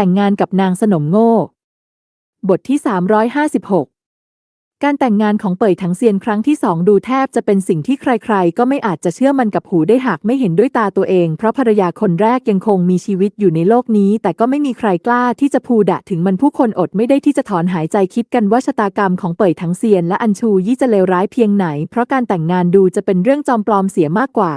แต่งงานกับนางสนมโง่ บทที่ 356 การแต่งงานของเป่ยถังเซียนครั้งที่สองดูแทบจะเป็นสิ่งที่ใครๆ ก็ไม่อาจจะเชื่อมันกับหูได้หากไม่เห็นด้วยตาตัวเอง เพราะภรรยาคนแรกยังคงมีชีวิตอยู่ในโลกนี้ แต่ก็ไม่มีใครกล้าที่จะพูดะถึงมันผู้คนอดไม่ได้ที่จะถอนหายใจคิดกันว่าชะตากรรมของเป่ยถังเซียนและอัญชูยี่จะเลวร้ายเพียงไหน เพราะการแต่งงานดูจะเป็นเรื่องจอมปลอมเสียมากกว่า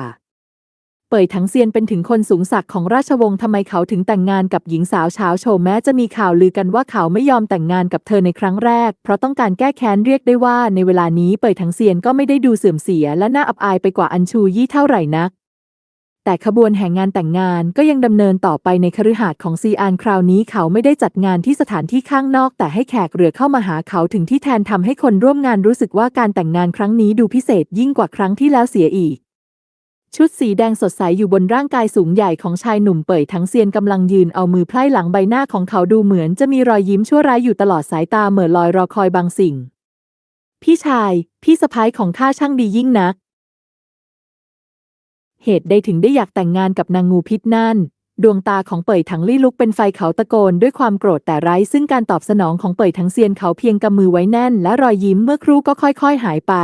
เป่ยถังเซียนเป็นถึงคนสูงศักดิ์ของราชวงศ์ทำไมเขาถึงแต่งงานกับหญิงสาวช้าโชว์แม้จะมีข่าวลือกันว่าเขาไม่ยอมแต่งงานกับเธอในครั้งแรก เพราะต้องการแก้แค้นเรียกได้ว่าในเวลานี้เป่ยถังเซียนก็ไม่ได้ดูเสื่อมเสียและน่าอับอายไปกว่าอัญชูยี่เท่าไหร่นัก แต่ขบวนแห่งงานแต่งงานก็ยังดำเนินต่อไปในคฤหาสน์ของซีอานคราวนี้เขาไม่ได้จัดงานที่สถานที่ข้างนอก แต่ให้แขกเรือเข้ามาหาเขาถึงที่แทนทำให้คนร่วมงานรู้สึกว่าการแต่งงานครั้งนี้ดูพิเศษยิ่งกว่าครั้งที่แล้วเสียอีก ชุดสีแดงสดใสอยู่บนร่างกายสูงใหญ่ของชายหนุ่มเป่ยทั้งเซียนกำลังยืนเอามือไพร่หลังใบหน้าของเขาดูเหมือนจะมีรอยยิ้มชั่วร้ายอยู่ตลอดสายตาเหม่อลอยรอคอยบางสิ่ง พี่ชาย พี่สะพ้ายของข้าช่างดียิ่งนัก เหตุใดถึงได้อยากแต่งงานกับนางงูพิษนั่น ดวงตาของเป่ยถังลี่ลุกเป็นไฟเขาตะโกนด้วยความโกรธแต่ไร้ซึ่งการตอบสนองของเป่ยถังเซียนเขาเพียงกำมือไว้แน่น และรอยยิ้มเมื่อครู่ก็ค่อย ๆ หายไป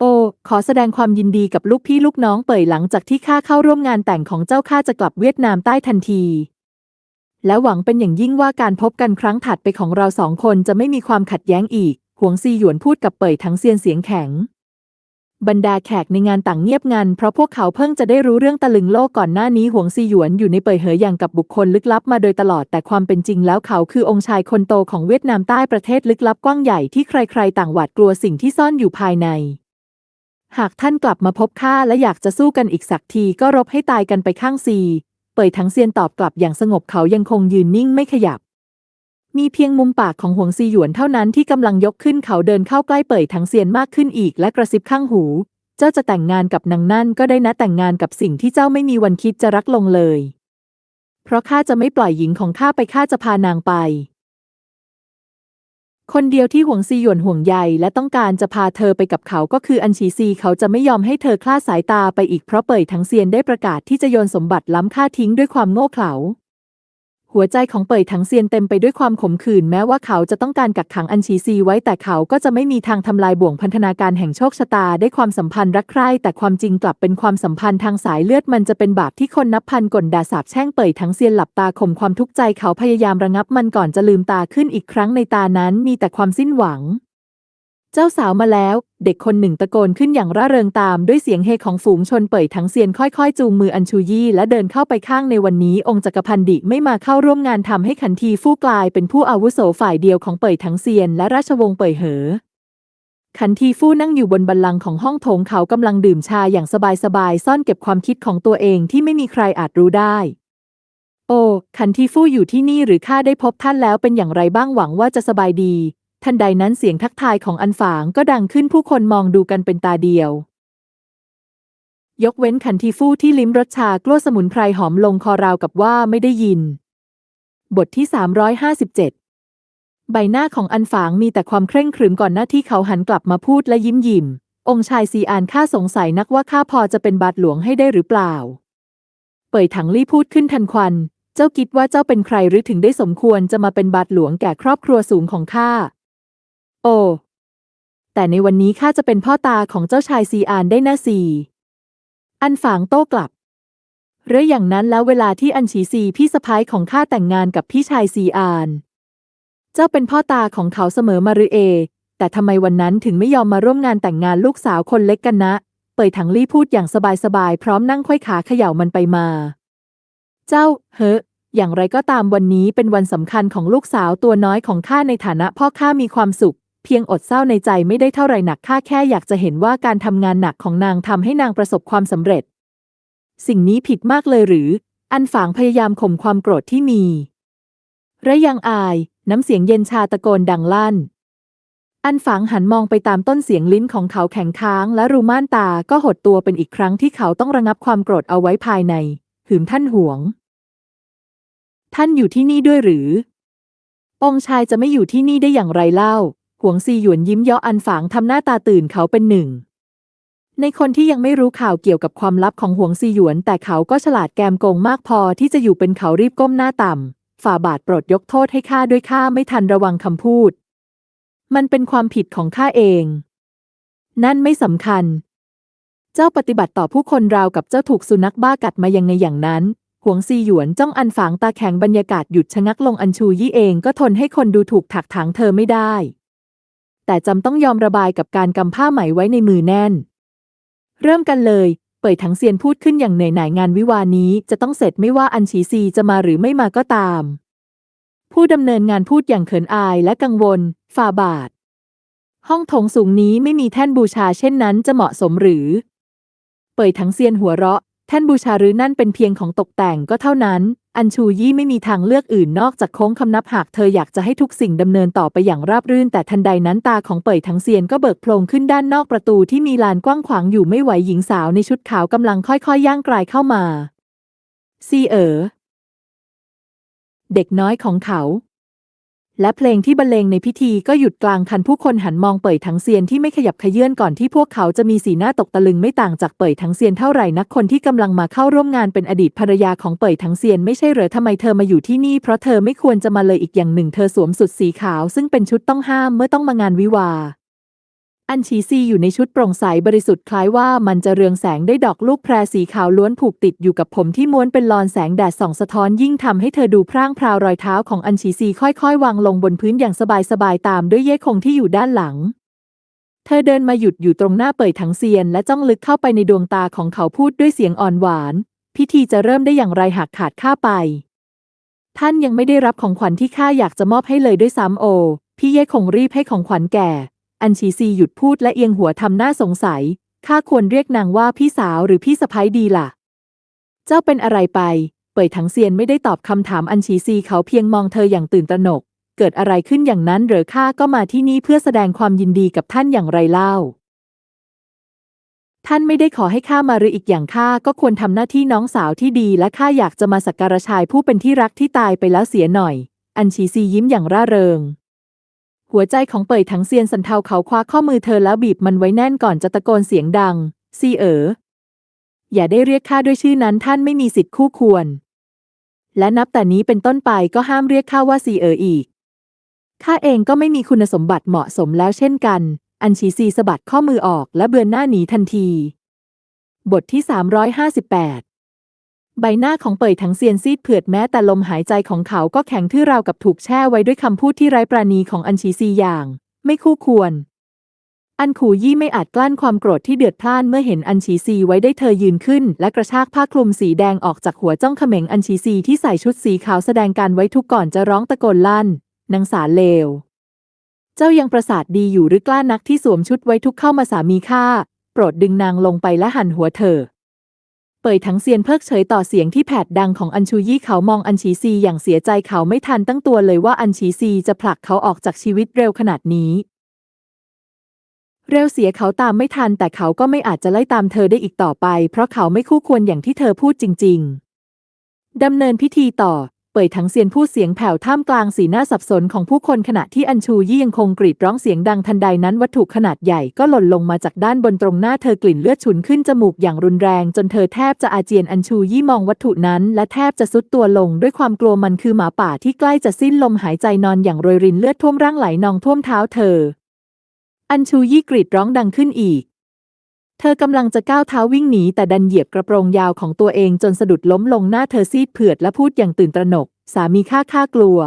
โอ้ขอแสดงความยินดีกับลูกพี่ลูกน้องเป่ยหลังจากที่ข้าเข้าร่วมงานแต่งของเจ้าข้าจะกลับเวียดนามใต้ทันที และหวังเป็นอย่างยิ่งว่าการพบกันครั้งถัดไปของเราสองคนจะไม่มีความขัดแย้งอีก หวงซีหยวนพูดกับเป่ยทั้งเซียนเสียงแข็ง บรรดาแขกในงานต่างเงียบงันเพราะพวกเขาเพิ่งจะได้รู้เรื่องตะลึงโลกก่อนหน้านี้หวงซีหยวนอยู่ในเป่ยเหออย่างกับบุคคลลึกลับมาโดยตลอดแต่ความเป็นจริงแล้วเขาคือองค์ชายคนโตของเวียดนามใต้ประเทศลึกลับกว้างใหญ่ที่ใครๆ ต่างหวาดกลัวสิ่งที่ซ่อนอยู่ภายใน หากท่านกลับมาพบข้าและอยากจะสู้กันอีกสักทีก็รบให้ตายกันไปข้างซีเป่ยทั้งเซียนตอบกลับอย่างสงบเขายังคงยืนนิ่งไม่ขยับ มีเพียงมุมปากของหวงซีหยวนเท่านั้นที่กำลังยกขึ้นเขาเดินเข้าใกล้เป่ยทั้งเซียนมากขึ้นอีกและกระซิบข้างหู เจ้าจะแต่งงานกับนางนั่นก็ได้นะแต่งงานกับสิ่งที่เจ้าไม่มีวันคิดจะรักลงเลย เพราะข้าจะไม่ปล่อยหญิงของข้าไปข้าจะพานางไป คนเดียวที่หวงซีหยวนห่วงใยและต้องการจะพาเธอไปกับเขาก็คืออันชีซีเขาจะไม่ยอมให้เธอคลาดสายตาไปอีกเพราะเป่ยทั้งเซียนได้ประกาศที่จะโยนสมบัติล้ำค่าทิ้งด้วยความโง่เขลา หัวใจของเป่ยถังเซียนเต็มไปด้วยความขมขื่นแม้ว่าเขาจะต้องการกักขังอันชีซีไว้แต่เขาก็จะไม่มีทางทำลายบ่วงพันธนาการแห่งโชคชะตาได้ความสัมพันธ์รักใคร่แต่ความจริงกลับเป็นความสัมพันธ์ทางสายเลือดมันจะเป็นบาปที่คนนับพันก่นด่าสาบแช่งเป่ยถังเซียนหลับตาข่มความทุกข์ใจเขาพยายามระงับมันก่อนจะลืมตาขึ้นอีกครั้งในตานั้นมีแต่ความสิ้นหวัง เจ้าสาวมาแล้ว เด็กคนหนึ่งตะโกนขึ้นอย่างร่าเริงตามด้วยเสียงเฮของฝูงชนเป่ยทั้งเซียนค่อยๆ จูงมืออัญชูยี่และเดินเข้าไปข้างในวันนี้ องค์จักรพันดิไม่มาเข้าร่วมงานทำให้ขันทีฟู่กลายเป็นผู้อาวุโสฝ่ายเดียวของเป่ยทั้งเซียนและราชวงศ์เป่ยเหอ ขันทีฟู่นั่งอยู่บนบัลลังก์ของห้องโถงเขากำลังดื่มชาอย่างสบายๆซ่อนเก็บความคิดของตัวเองที่ไม่มีใครอาจรู้ได้โอ้ขันทีฟู่อยู่ที่นี่หรือข้าได้พบท่านแล้วเป็นอย่างไรบ้างหวังว่าจะสบายดี ทันใดนั้นเสียงทักทายของอันฝางก็ดังขึ้นผู้คนมองดูกันเป็นตาเดียว ยกเว้นขันทีฟู่ที่ลิ้มรสชากล้วยสมุนไพรหอมลงคอราวกับว่าไม่ได้ยิน บทที่ 357 ใบหน้าของอันฝางมีแต่ความเคร่งขรึมก่อนหน้าที่เขาหันกลับมาพูดและยิ้มยิ้มองค์ชายซีอานข้าสงสัยนักว่าข้าพอจะเป็นบาทหลวงให้ได้หรือเปล่า เป่ยถังลี่พูดขึ้นทันควัน เจ้าคิดว่าเจ้าเป็นใครหรือถึงได้สมควรจะมาเป็นบาทหลวงแก่ครอบครัวสูงของข้า อ้ แต่ในวันนี้ข้าจะเป็นพ่อตาของเจ้าชายซีอานได้นะซีอันฝางโต้กลับ หรืออย่างนั้นแล้วเวลาที่อันฉีซีพี่สะพ้ายของข้าแต่งงานกับพี่ชายซีอาน เจ้าเป็นพ่อตาของเขาเสมอมาหรือเอ แต่ทำไมวันนั้นถึงไม่ยอมมาร่วมงานแต่งงานลูกสาวคนเล็กกันนะ เป่ยถังลี่พูดอย่างสบายๆพร้อมนั่งควยขาเขย่ามันไปมา เจ้า เฮ้อย่างไรก็ตามวันนี้เป็นวันสำคัญของลูกสาวตัวน้อยของข้าในฐานะพ่อข้ามีความสุข เพียงอดเศร้าในใจไม่ได้เท่าไรหนักข้าแค่อยากจะเห็นว่าการทำงานหนักของนางทำให้นางประสบความสำเร็จ สิ่งนี้ผิดมากเลยหรือ อันฝางพยายามข่มความโกรธที่มี ระยังอาย น้ำเสียงเย็นชาตะโกนดังลั่น อันฝางหันมองไปตามต้นเสียงลิ้นของเขาแข็งค้าง และรูม่านตาก็หดตัวเป็นอีกครั้งที่เขาต้องระงับความโกรธเอาไว้ภายใน หืมท่านห่วง ท่านอยู่ที่นี่ด้วยหรือ องค์ชายจะไม่อยู่ที่นี่ได้อย่างไรเล่า หวงซีหยวนยิ้มเยาะอันฝางทำหน้าตาตื่นเขาเป็นหนึ่ง ในคนที่ยังไม่รู้ข่าวเกี่ยวกับความลับของหวงซีหยวน แต่เขาก็ฉลาดแกมโกงมากพอที่จะอยู่เป็นเขารีบก้มหน้าต่ำฝ่าบาทโปรดยกโทษให้ข้าด้วยข้าไม่ทันระวังคำพูด มันเป็นความผิดของข้าเอง นั่นไม่สำคัญ เจ้าปฏิบัติต่อผู้คนราวกับเจ้าถูกสุนัขบ้ากัดมายังไงอย่างนั้นหวงซีหยวนจ้องอันฝางตาแข็งบรรยากาศหยุดชะงักลงอันชูยี่เองก็ทนให้คนดูถูกถักถางเธอไม่ได้ แต่จำต้องยอมระบายกับการกำผ้าไหมไว้ในมือแน่น เริ่มกันเลย เปิดถังเซียนพูดขึ้นอย่างเหนื่อยหน่ายงานวิวานี้จะต้องเสร็จไม่ว่าอันฉีซีจะมาหรือไม่มาก็ตาม ผู้ดำเนินงานพูดอย่างเขินอายและกังวล ฝ่าบาท ห้องโถงสูงนี้ไม่มีแท่นบูชาเช่นนั้นจะเหมาะสมหรือ เปิดถังเซียนหัวเราะ แท่นบูชาหรือนั่นเป็นเพียงของตกแต่งก็เท่านั้น อันชูยี่ไม่มีทางเลือกอื่นนอกจากโค้งคำนับหากเธออยากจะให้ทุกสิ่งดำเนินต่อไปอย่างราบรื่น แต่ทันใดนั้นตาของเปิดทั้งเซียนก็เบิกโพลงขึ้นด้านนอกประตูที่มีลานกว้างขวางอยู่ไม่ไหวหญิงสาวในชุดขาวกำลังค่อยๆย่างกลายเข้ามาซีเอ๋อเด็กน้อยของเขา และเพลงที่บรรเลงในพิธีก็หยุดกลางคันผู้คนหันมองเป่ยถังเซียนที่ไม่ขยับขยื่นก่อนที่พวกเขาจะมีสีหน้าตกตะลึงไม่ต่างจากเป่ยถังเซียนเท่าไหร่นักคนที่กำลังมาเข้าร่วมงานเป็นอดีตภรรยาของเป่ยถังเซียนไม่ใช่เหรอทำไมเธอมาอยู่ที่นี่เพราะเธอไม่ควรจะมาเลยอีกอย่างหนึ่งเธอสวมสุดสีขาวซึ่งเป็นชุดต้องห้ามเมื่อต้องมางานวิวา อันชีซีอยู่ในชุดโปร่งใสบริสุทธิ์คล้ายว่ามันจะเรืองแสงได้ดอกลูกแพรสีขาวล้วนผูกติดอยู่กับผมที่ม้วนเป็นลอนแสงแดดส่องสะท้อนยิ่งทำให้เธอดูพร่างพราวรอยเท้าของอันชีซีค่อยๆ วางลงบนพื้นอย่างสบายๆตามด้วยเย่คงที่อยู่ด้านหลัง เธอเดินมาหยุดอยู่ตรงหน้าเปิดถังเซียน และจ้องลึกเข้าไปในดวงตาของเขาพูดด้วยเสียงอ่อนหวาน พิธีจะเริ่มได้อย่างไรหากขาดข้าไป ท่านยังไม่ได้รับของขวัญที่ข้าอยากจะมอบให้เลยด้วยซ้ำโอ พี่เย่คงรีบให้ของขวัญแก่ อันชีซีหยุดพูดและเอียงหัวทำหน้าสงสัย ข้าควรเรียกนางว่าพี่สาวหรือพี่สะพ้ยดีล่ะ เจ้าเป็นอะไรไป เป่ยถังเซียนไม่ได้ตอบคำถามอันชีซีเขาเพียงมองเธออย่างตื่นตระหนก เกิดอะไรขึ้นอย่างนั้นหรือข้าก็มาที่นี่เพื่อแสดงความยินดีกับท่านอย่างไรเล่า ท่านไม่ได้ขอให้ข้ามาหรืออีกอย่างข้าก็ควรทำหน้าที่น้องสาวที่ดี และข้าอยากจะมาสักการะชายผู้เป็นที่รักที่ตายไปแล้วเสียหน่อย อันชีซียิ้มอย่างร่าเริง หัวใจของเป่ยถังเซียนสันเทาเขาคว้าข้อมือเธอแล้วบีบมันไว้แน่นก่อนจะตะโกนเสียงดัง ซีเอ๋อ อย่าได้เรียกข้าด้วยชื่อนั้นท่านไม่มีสิทธิ์คู่ควร และนับแต่นี้เป็นต้นไปก็ห้ามเรียกข้าว่าซีเอ๋ออีก ข้าเองก็ไม่มีคุณสมบัติเหมาะสมแล้วเช่นกัน อันชีซีสะบัดข้อมือออกและเบือนหน้าหนีทันที บทที่ 358 ใบหน้าของเป่ยถังเซียนซีดเผือดแม้แต่ลมหายใจของเขาก็แข็งทื่อราวกับถูกแช่ไว้ด้วยคำพูดที่ไร้ปราณีของอันชีซีอย่าง ไม่คู่ควร อันขู่ยี่ไม่อาจกลั้นความโกรธที่เดือดพล่านเมื่อเห็นอันชีซีไว้ได้เธอยืนขึ้น และกระชากผ้าคลุมสีแดงออกจากหัวจ้องเขม็งอันชีซีที่ใส่ชุดสีขาวแสดงการไว้ทุกก่อนจะร้องตะโกนลั่นนางสาเลว เจ้ายังประสาทดีอยู่หรือกล้านักที่สวมชุดไว้ทุกเข้ามาสามีข้าโปรดดึงนางลงไปและหันหัวเธอ เป่ยทั้งเซียนเพิกเฉยต่อเสียงที่แผดดังของอันชูยี่เขามองอันชีซีอย่างเสียใจเขาไม่ทันตั้งตัวเลยว่าอันชีซีจะผลักเขาออกจากชีวิตเร็วขนาดนี้ เร็วเสียเขาตามไม่ทันแต่เขาก็ไม่อาจจะไล่ตามเธอได้อีกต่อไป เพราะเขาไม่คู่ควรอย่างที่เธอพูดจริง ๆดำเนินพิธีต่อ ป่ยถังเซียนพูดเสียงแผ่วท่ามกลางสีหน้าสับสนของผู้คนขณะที่อัญชูยี่ยังคงกรีดร้องเสียงดังทันใดนั้นวัตถุขนาดใหญ่ก็หล่นลงมาจากด้านบนตรงหน้าเธอกลิ่นเลือดฉุนขึ้นจมูกอย่างรุนแรง จนเธอแทบจะอาเจียนอัญชูยี่มองวัตถุนั้น และแทบจะซุดตัวลงด้วยความกลัวมันคือหมาป่าที่ใกล้จะสิ้นลมหายใจนอนอย่างโรยรินเลือดท่วมร่างไหลนองท่วมเท้าเธอ อัญชูยี่กรีดร้องดังขึ้นอีก เธอกำลังจะก้าวเท้าวิ่งหนีแต่ดันเหยียบกระโปรงยาวของตัวเองจนสะดุดล้มลงหน้าเธอซีดเผือดและพูดอย่างตื่นตระหนก สามีข้าข้ากลัว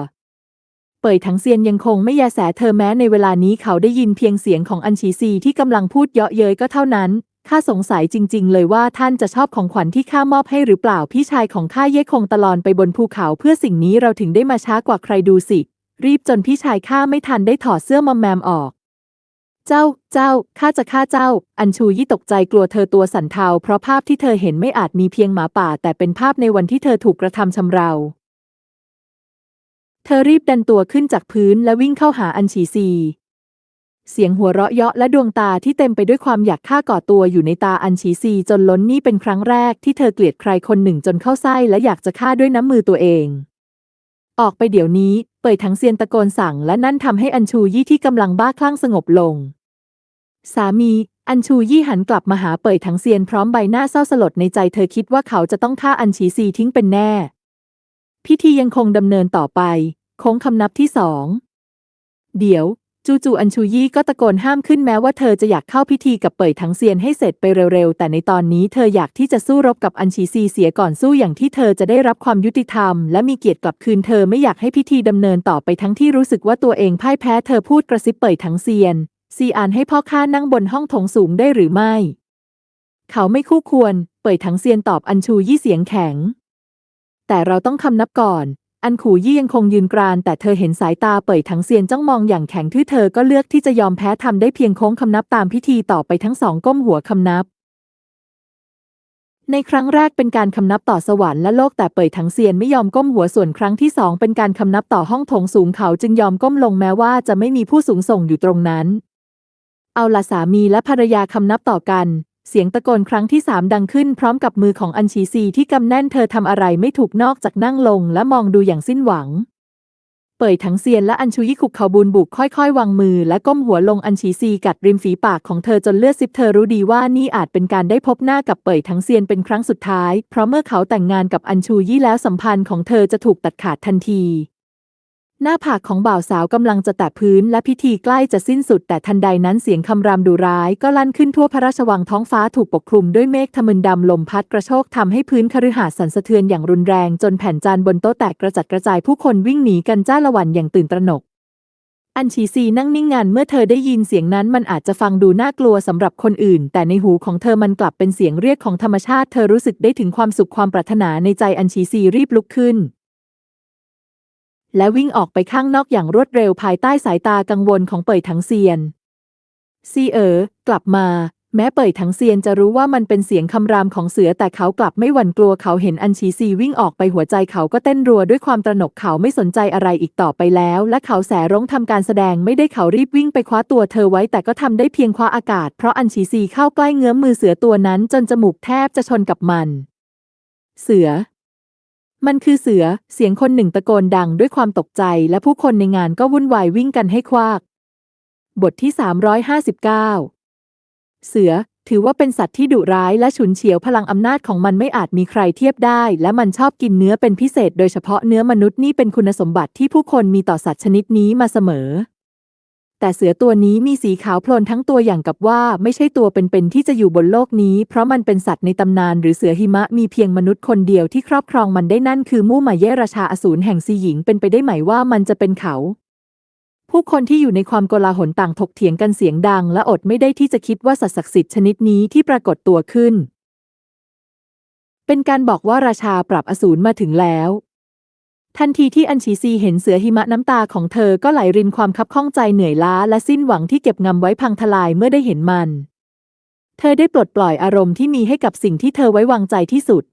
เป่ยถังเซียนยังคงไม่ยาแสเธอแม้ในเวลานี้เขาได้ยินเพียงเสียงของอัญชีซีที่กำลังพูดเยาะเย้ยก็เท่านั้นข้าสงสัยจริง ๆ เลยว่าท่านจะชอบของขวัญที่ข้ามอบให้หรือเปล่าพี่ชายของข้าเย่คงตลอนไปบนภูเขาเพื่อสิ่งนี้เราถึงได้มาช้ากว่าใครดูสิ รีบจนพี่ชายข้าไม่ทันได้ถอดเสื้อมอมแมมออก เจ้า เจ้า ข้าจะฆ่าเจ้า อัญชูยี่ตกใจกลัวเธอตัวสั่นเทาเพราะภาพที่เธอเห็นไม่อาจมีเพียงหมาป่า แต่เป็นภาพในวันที่เธอถูกกระทำชำเรา เธอรีบดันตัวขึ้นจากพื้นและวิ่งเข้าหาอัญชีซี เสียงหัวเราะเยาะและดวงตาที่เต็มไปด้วยความอยากฆ่าก่อตัวอยู่ในตาอัญชีซีจนล้นนี่เป็นครั้งแรกที่เธอเกลียดใครคนหนึ่งจนเข้าไส้และอยากจะฆ่าด้วยน้ำมือตัวเอง ออกไปเดี๋ยวนี้ เปิดถังเซียนตะโกนสั่งและนั่นทำให้อัญชูยี่ที่กำลังบ้าคลั่งสงบลง สามี อัญชูยี่หันกลับมาหาเป่ยถังเซียนพร้อมใบหน้าเศร้าสลดในใจเธอคิดว่าเขาจะต้องฆ่าอัญชีซีทิ้งเป็นแน่ พิธียังคงดำเนินต่อไป โค้งคำนับที่สอง เดี๋ยว จู่ๆอัญชูยี่ก็ตะโกนห้ามขึ้นแม้ว่าเธอจะอยากเข้าพิธีกับเป่ยถังเซียนให้เสร็จไปเร็วๆ แต่ในตอนนี้เธออยากที่จะสู้รบกับอัญชีซีเสียก่อนสู้อย่างที่เธอจะได้รับความยุติธรรม และมีเกียรติกลับคืนเธอไม่อยากให้พิธีดำเนินต่อไปทั้งที่รู้สึกว่าตัวเองพ่ายแพ้เธอพูดกระซิบเป่ยถังเซียนซีอานให้พ่อข้านั่งบนห้องถงสูงได้หรือไม่ เขาไม่คู่ควร เป่ยถังเซียนตอบอัญชูยี่เสียงแข็ง แต่เราต้องคำนับก่อน อันขู่ยี่ยังคงยืนกราน แต่เธอเห็นสายตาเป่ยถังเซียนจ้องมองอย่างแข็งทื่อเธอก็เลือกที่จะยอมแพ้ทำได้เพียงโค้งคำนับตามพิธีต่อไปทั้งสองก้มหัวคำนับ ในครั้งแรกเป็นการคำนับต่อสวรรค์และโลกแต่เป่ยถังเซียนไม่ยอมก้มหัวส่วนครั้งที่สองเป็นการคำนับต่อห้องโถงสูงเขาจึงยอมก้มลงแม้ว่าจะไม่มีผู้สูงส่งอยู่ตรงนั้น เอาละสามีและภรรยาคำนับต่อกัน เสียงตะโกนครั้งที่สามดังขึ้นพร้อมกับมือของอัญชีซีที่กำแน่นเธอทำอะไรไม่ถูกนอกจากนั่งลงและมองดูอย่างสิ้นหวัง เป่ยถังเซียนและอัญชูยิคุกเขาบูนบุกค่อยๆ วางมือและก้มหัวลงอัญชีซีกัดริมฝีปากของเธอจนเลือดซิบเธอรู้ดีว่านี่อาจเป็นการได้พบหน้ากับเป่ยถังเซียนเป็นครั้งสุดท้าย เพราะเมื่อเขาแต่งงานกับอัญชูยี่แล้วสัมพันธ์ของเธอจะถูกตัดขาดทันที หน้าผากของบ่าวสาวกำลังจะแตะพื้นและพิธีใกล้จะสิ้นสุดแต่ทันใดนั้นเสียงคำรามดุร้ายก็ลั่นขึ้นทั่วพระราชวังท้องฟ้าถูกปกคลุมด้วยเมฆทะมึนดำลมพัดกระโชกทำให้พื้นคฤหาสน์สั่นสะเทือนอย่างรุนแรงจนแผ่นจานบนโต๊ะแตกกระจัดกระจายผู้คนวิ่งหนีกันจ้าละวันอย่างตื่นตระหนก อันชีซีนั่งนิ่งงันเมื่อเธอได้ยินเสียงนั้นมันอาจจะฟังดูน่ากลัวสำหรับคนอื่น แต่ในหูของเธอมันกลับเป็นเสียงเรียกของธรรมชาติ เธอรู้สึกได้ถึงความสุขความปรารถนาในใจอันชีซีรีบลุกขึ้น และวิ่งออกไปข้างนอกอย่างรวดเร็วภายใต้สายตากังวลของเป่ยถังเซียน ซีเอ๋อกลับมา แม้เป่ยถังเซียนจะรู้ว่ามันเป็นเสียงคำรามของเสือแต่เขากลับไม่หวั่นกลัวเขาเห็นอันชีซีวิ่งออกไปหัวใจเขาก็เต้นรัวด้วยความตระหนกเขาไม่สนใจอะไรอีกต่อไปแล้ว และเขาแสร้งทำการแสดงไม่ได้เขารีบวิ่งไปคว้าตัวเธอไว้แต่ก็ทำได้เพียงคว้าอากาศเพราะอันชีซีเข้าใกล้เงื้อมมือเสือตัวนั้นจนจมูกแทบจะชนกับมัน เสือ มันคือเสือ เสียงคนหนึ่งตะโกนดังด้วยความตกใจ และผู้คนในงานก็วุ่นวายวิ่งกันให้คว้ากบทที่ 359 เสือ ถือว่าเป็นสัตว์ที่ดุร้ายและฉุนเฉียวพลังอำนาจของมันไม่อาจมีใครเทียบได้ และมันชอบกินเนื้อเป็นพิเศษ โดยเฉพาะเนื้อมนุษย์นี่เป็นคุณสมบัติที่ผู้คนมีต่อสัตว์ชนิดนี้มาเสมอ แต่เสือตัวนี้มีสีขาวโพลนทั้งตัวอย่างกับว่าไม่ใช่ตัวเป็นๆที่จะอยู่บนโลกนี้ เพราะมันเป็นสัตว์ในตำนานหรือเสือหิมะมีเพียงมนุษย์คนเดียวที่ครอบครองมันได้นั่นคือมู่หมาเยราชาอสูรแห่งซีหญิงเป็นไปได้ไหมว่ามันจะเป็นเขา ผู้คนที่อยู่ในความโกลาหลต่างถกเถียงกันเสียงดัง และอดไม่ได้ที่จะคิดว่าสัตว์ศักดิ์สิทธิ์ชนิดนี้ที่ปรากฏตัวขึ้น เป็นการบอกว่าราชาปรับอสูรมาถึงแล้ว ทันทีที่อัญชีซีเห็นเสือหิมะน้ำตาของเธอก็ไหลรินความคับข้องใจเหนื่อยล้าและสิ้นหวังที่เก็บงำไว้พังทลายเมื่อได้เห็นมัน เธอได้ปลดปล่อยอารมณ์ที่มีให้กับสิ่งที่เธอไว้วางใจที่สุด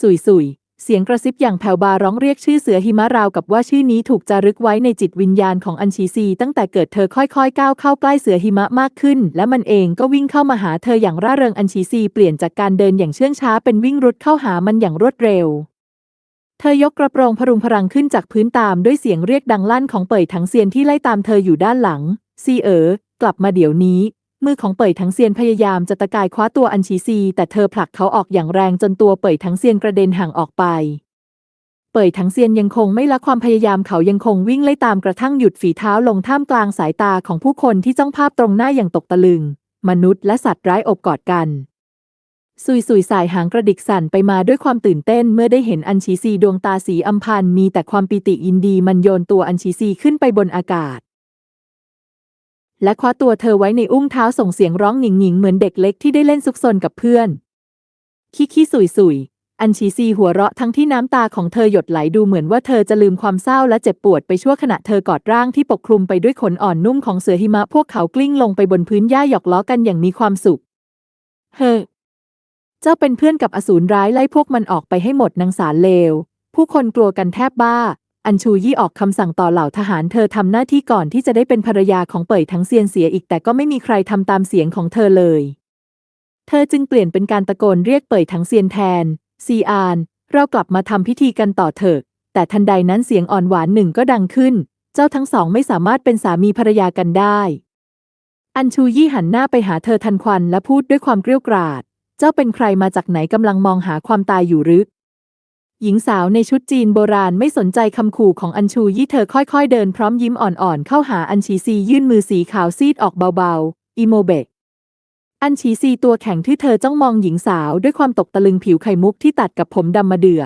สุยสุยเสียงกระซิบอย่างแผ่วบาร้องเรียกชื่อเสือหิมะราวกับว่าชื่อนี้ถูกจารึกไว้ในจิตวิญญาณของอัญชีซี ตั้งแต่เกิดเธอค่อยๆ ก้าวเข้าใกล้เสือหิมะมากขึ้น และมันเองก็วิ่งเข้ามาหาเธออย่างร่าเริงอัญชีซีเปลี่ยนจากการเดินอย่างเชื่องช้าเป็นวิ่งรุดเข้าหามันอย่างรวดเร็ว เธอยกกระโปรงพรุงพรังขึ้นจากพื้นตามด้วยเสียงเรียกดังลั่นของเป่ยถังเซียนที่ไล่ตามเธออยู่ด้านหลัง ซีเอ๋อกลับมาเดี๋ยวนี้ มือของเป่ยถังเซียนพยายามจะตะกายคว้าตัวอัญชีซี แต่เธอผลักเขาออกอย่างแรงจนตัวเป่ยถังเซียนกระเด็นห่างออกไป เป่ยถังเซียนยังคงไม่ละความพยายามเขายังคงวิ่งไล่ตามกระทั่งหยุดฝีเท้าลงท่ามกลางสายตาของผู้คนที่จ้องภาพตรงหน้าอย่างตกตะลึง มนุษย์และสัตว์ร้ายอบกอดกัน สุยสุยสายหางกระดิกสั่นไปมาด้วยความตื่นเต้นเมื่อได้เห็นอัญชีซีดวงตาสีอัมพันมีแต่ความปิติยินดีมันโยนตัวอัญชีซีขึ้นไปบนอากาศ และคว้าตัวเธอไว้ในอุ้งเท้าส่งเสียงร้องหนิงหิงเหมือนเด็กเล็กที่ได้เล่นซุกซนกับเพื่อน คิคิสุยสุยอัญชีซีหัวเราะทั้งที่น้ำตาของเธอหยดไหลดูเหมือนว่าเธอจะลืมความเศร้าและเจ็บปวดไปชั่วขณะเธอกอดร่างที่ปกคลุมไปด้วยขนอ่อนนุ่มของเสือหิมะพวกเขากลิ้งลงไปบนพื้นหญ้าหยอกล้อกันอย่างมีความสุข เฮ้อ เจ้าเป็นเพื่อนกับอสูรร้ายไล่พวกมันออกไปให้หมดนางสารเลว ผู้คนกลัวกันแทบบ้า อัญชูยี่ออกคำสั่งต่อเหล่าทหารเธอทำหน้าที่ก่อนที่จะได้เป็นภรรยาของเป่ยทั้งเซียนเสียอีกแต่ก็ไม่มีใครทำตามเสียงของเธอเลย เธอจึงเปลี่ยนเป็นการตะโกนเรียกเป่ยทั้งเซียนแทน ซีอาน เรากลับมาทำพิธีกันต่อเถอะ แต่ทันใดนั้นเสียงอ่อนหวานหนึ่งก็ดังขึ้น เจ้าทั้งสองไม่สามารถเป็นสามีภรรยากันได้ อัญชูยี่หันหน้าไปหาเธอทันควันและพูดด้วยความเกรี้ยวกราด เจ้าเป็นใครมาจากไหนกำลังมองหาความตายอยู่หรือ หญิงสาวในชุดจีนโบราณไม่สนใจคำขู่ของอัญชูยี่เธอค่อยๆ เดินพร้อมยิ้มอ่อนๆ เข้าหาอัญชีซียื่นมือสีขาวซีดออกเบาๆ อิโมเบกอัญชีซีตัวแข็งที่เธอจ้องมองหญิงสาวด้วยความตกตะลึงผิวไข่มุกที่ตัดกับผมดำมาเดือ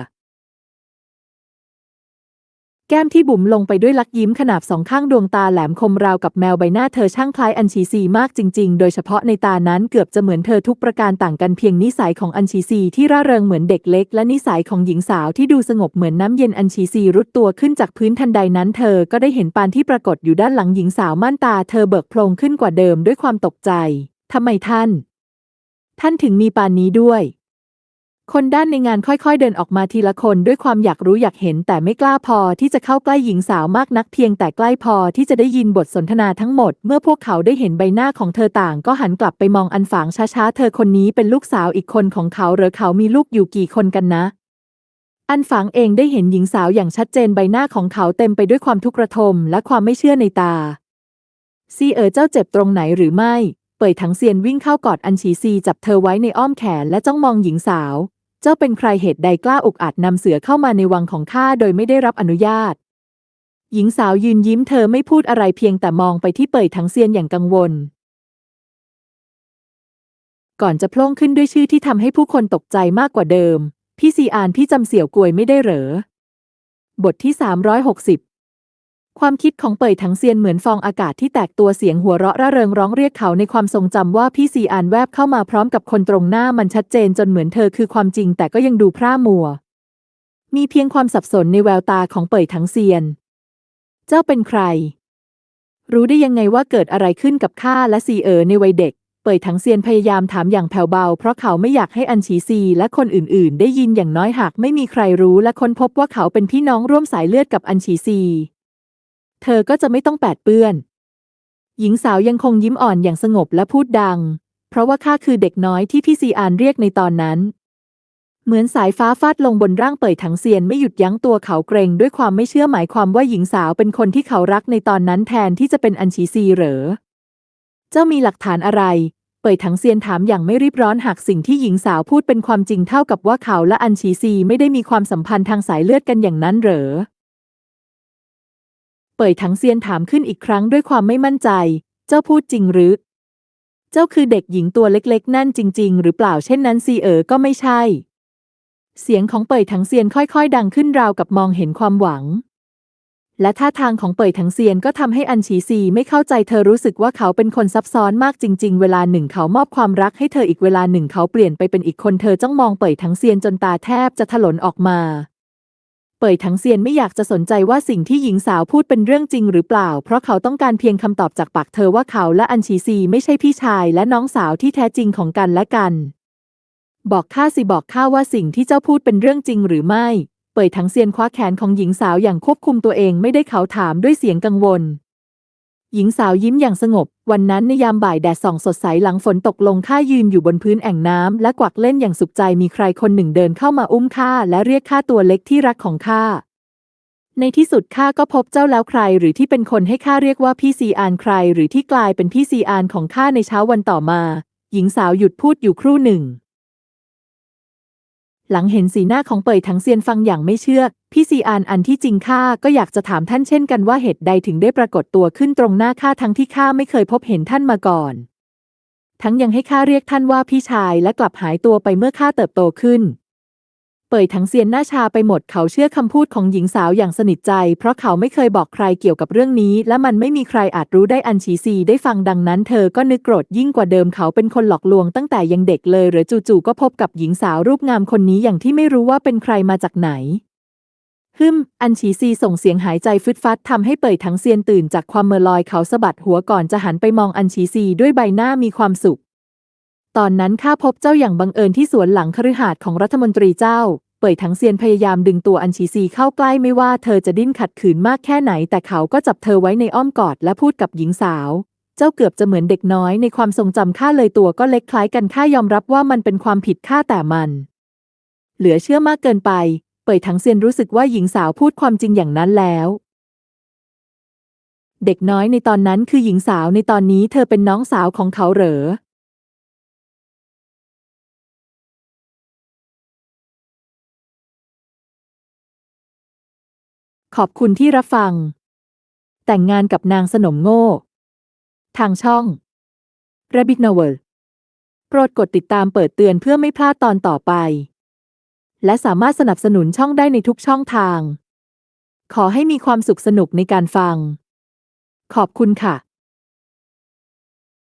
แก้มที่บุ๋มลงไปด้วยลักยิ้มขนาบสองข้างดวงตาแหลมคมราวกับแมวใบหน้าเธอช่างคล้ายอัญชีซีมากจริง ๆ โดยเฉพาะในตานั้นเกือบจะเหมือนเธอทุกประการต่างกันเพียงนิสัยของอัญชีซีที่ร่าเริงเหมือนเด็กเล็ก และนิสัยของหญิงสาวที่ดูสงบเหมือนน้ำเย็นอัญชีซีรุดตัวขึ้นจากพื้นทันใดนั้นเธอก็ได้เห็นปานที่ปรากฏอยู่ด้านหลังหญิงสาวม่านตาเธอเบิกโพลงขึ้นกว่าเดิมด้วยความตกใจทำไมท่าน ท่านถึงมีปานนี้ด้วย คนด้านในงานค่อยๆ เดินออกมาทีละคนด้วยความอยากรู้อยากเห็นแต่ไม่กล้าพอที่จะเข้าใกล้หญิงสาวมากนักเพียงแต่ใกล้พอที่จะได้ยินบทสนทนาทั้งหมด เมื่อพวกเขาได้เห็นใบหน้าของเธอต่าง ก็หันกลับไปมองอันฝางช้าๆ เธอคนนี้เป็นลูกสาวอีกคนของเขาหรือเขามีลูกอยู่กี่คนกันนะ อันฝางเองได้เห็นหญิงสาวอย่างชัดเจนใบหน้าของเขาเต็มไปด้วยความทุกข์ระทมและความไม่เชื่อในตาซีเอ๋อเจ้าเจ็บตรงไหนหรือไม่ เป่ยถังเซียนวิ่งเข้ากอดอันฉีซีจับเธอไว้ในอ้อมแขนและจ้องมองหญิงสาว เจ้าเป็นใครเหตุใดกล้าอุกอาจนำเสือเข้ามาในวังของข้าโดยไม่ได้รับอนุญาต หญิงสาวยืนยิ้มเธอไม่พูดอะไรเพียงแต่มองไปที่เป่ยถังเซียนอย่างกังวล ก่อนจะโพล่งขึ้นด้วยชื่อที่ทำให้ผู้คนตกใจมากกว่าเดิม พี่ซีอานพี่จำเสี่ยวกวยไม่ได้เหรอ บทที่ 360 ความคิดของเป่ยถังเซียนเหมือนฟองอากาศที่แตกตัวเสียงหัวเราะร่าเริงร้องเรียกเขาในความทรงจำว่าพี่ซีอานแวบเข้ามาพร้อมกับคนตรงหน้ามันชัดเจนจนเหมือนเธอคือความจริงแต่ก็ยังดูพร่ามัว มีเพียงความสับสนในแววตาของเป่ยถังเซียน เจ้าเป็นใคร รู้ได้ยังไงว่าเกิดอะไรขึ้นกับข้าและซีเอ๋อในวัยเด็ก เป่ยถังเซียนพยายามถามอย่างแผ่วเบา เพราะเขาไม่อยากให้อันฉีซีและคนอื่น ๆ ได้ยินอย่างน้อยหากไม่มีใครรู้และค้นพบว่าเขาเป็นพี่น้องร่วมสายเลือดกับอันฉีซี เธอก็จะไม่ต้องแปดเปื้อน หญิงสาวยังคงยิ้มอ่อนอย่างสงบและพูดดัง เพราะว่าข้าคือเด็กน้อยที่พี่ซีอานเรียกในตอนนั้น เหมือนสายฟ้าฟาดลงบนร่างเป่ยถังเซียนไม่หยุดยั้งตัวเขาเกรงด้วยความไม่เชื่อหมายความว่าหญิงสาวเป็นคนที่เขารักในตอนนั้นแทนที่จะเป็นอัญชีซีเหรอ เจ้ามีหลักฐานอะไรเป่ยถังเซียนถามอย่างไม่รีบร้อนหากสิ่งที่หญิงสาวพูดเป็นความจริงเท่ากับว่าเขาและอัญชีซีไม่ได้มีความสัมพันธ์ทางสายเลือดกันอย่างนั้นเหรอ เป่ยถังเซียนถามขึ้นอีกครั้งด้วยความไม่มั่นใจ เจ้าพูดจริงหรือ เจ้าคือเด็กหญิงตัวเล็กๆ นั่นจริง ๆ หรือเปล่าเช่นนั้นซีเอ๋อก็ไม่ใช่ เสียงของเป่ยถังเซียนค่อยๆ ดังขึ้นราวกับมองเห็นความหวัง และท่าทางของเป่ยถังเซียนก็ทำให้อันฉีซีไม่เข้าใจเธอรู้สึกว่าเขาเป็นคนซับซ้อนมากจริง ๆ เวลาหนึ่งเขามอบความรักให้เธออีกเวลาหนึ่งเขาเปลี่ยนไปเป็นอีกคนเธอจ้องมองเป่ยถังเซียนจนตาแทบจะถลนออกมา เป่ยถังเซียนไม่อยากจะสนใจว่าสิ่งที่หญิงสาวพูดเป็นเรื่องจริงหรือเปล่า เพราะเขาต้องการเพียงคำตอบจากปากเธอว่าเขาและอันชีซีไม่ใช่พี่ชายและน้องสาวที่แท้จริงของกันและกัน บอกข้าสิบอกข้าว่าสิ่งที่เจ้าพูดเป็นเรื่องจริงหรือไม่ เป่ยถังเซียนคว้าแขนของหญิงสาวอย่างควบคุมตัวเองไม่ได้เขาถามด้วยเสียงกังวล หญิงสาวยิ้มอย่างสงบ วันนั้นในยามบ่ายแดดส่องสดใสหลังฝนตกลงข้ายืนอยู่บนพื้นแอ่งน้ำและกวักเล่นอย่างสุขใจมีใครคนหนึ่งเดินเข้ามาอุ้มข้าและเรียกข้าตัวเล็กที่รักของข้าในที่สุดข้าก็พบเจ้าแล้วใคร หรือที่เป็นคนให้ข้าเรียกว่าพี่ซีอานใคร หรือที่กลายเป็นพี่ซีอานของข้าในเช้าวันต่อมา หญิงสาวหยุดพูดอยู่ครู่หนึ่ง หลังเห็นสีหน้าของเป่ยถังเซียนฟังอย่างไม่เชื่อ พี่ซีอานอันที่จริงข้าก็อยากจะถามท่านเช่นกันว่าเหตุใดถึงได้ปรากฏตัวขึ้นตรงหน้าข้าทั้งที่ข้าไม่เคยพบเห็นท่านมาก่อน ทั้งยังให้ข้าเรียกท่านว่าพี่ชายและกลับหายตัวไปเมื่อข้าเติบโตขึ้น เป่ยถังเซียนหน้าชาไปหมดเขาเชื่อคำพูดของหญิงสาวอย่างสนิทใจ เพราะเขาไม่เคยบอกใครเกี่ยวกับเรื่องนี้ และมันไม่มีใครอาจรู้ได้อันฉีซีได้ฟังดังนั้นเธอก็นึกโกรธยิ่งกว่าเดิมเขาเป็นคนหลอกลวงตั้งแต่ยังเด็กเลย หรือจู่ๆก็พบกับหญิงสาวรูปงามคนนี้อย่างที่ไม่รู้ว่าเป็นใครมาจากไหนฮึมอันฉีซีส่งเสียงหายใจฟึดฟัดทำให้เป่ยถังเซียนตื่นจากความเมอลอยเขาสะบัดหัวก่อนจะหันไปมองอันฉีซีด้วยใบหน้ามีความสุข ตอนนั้นข้าพบเจ้าอย่างบังเอิญที่สวนหลังคฤหาสน์ของรัฐมนตรีเจ้า เป่ยถังเซียนพยายามดึงตัวอันชีซีเข้าใกล้ไม่ว่าเธอจะดิ้นขัดขืนมากแค่ไหน แต่เขาก็จับเธอไว้ในอ้อมกอดและพูดกับหญิงสาว เจ้าเกือบจะเหมือนเด็กน้อยในความทรงจำข้าเลยตัวก็เล็กคล้ายกันข้ายอมรับว่ามันเป็นความผิดข้าแต่มัน เหลือเชื่อมากเกินไป เป่ยถังเซียนรู้สึกว่าหญิงสาวพูดความจริงอย่างนั้นแล้วเด็กน้อยในตอนนั้นคือหญิงสาวในตอนนี้เธอเป็นน้องสาวของเขาเหรอ ขอบคุณที่รับฟัง แต่งงานกับนางสนมโง่ ทางช่อง Rabbit Novel โปรดกดติดตามเปิดเตือนเพื่อไม่พลาดตอนต่อไป และสามารถสนับสนุนช่องได้ในทุกช่องทาง ขอให้มีความสุขสนุกในการฟัง ขอบคุณค่ะ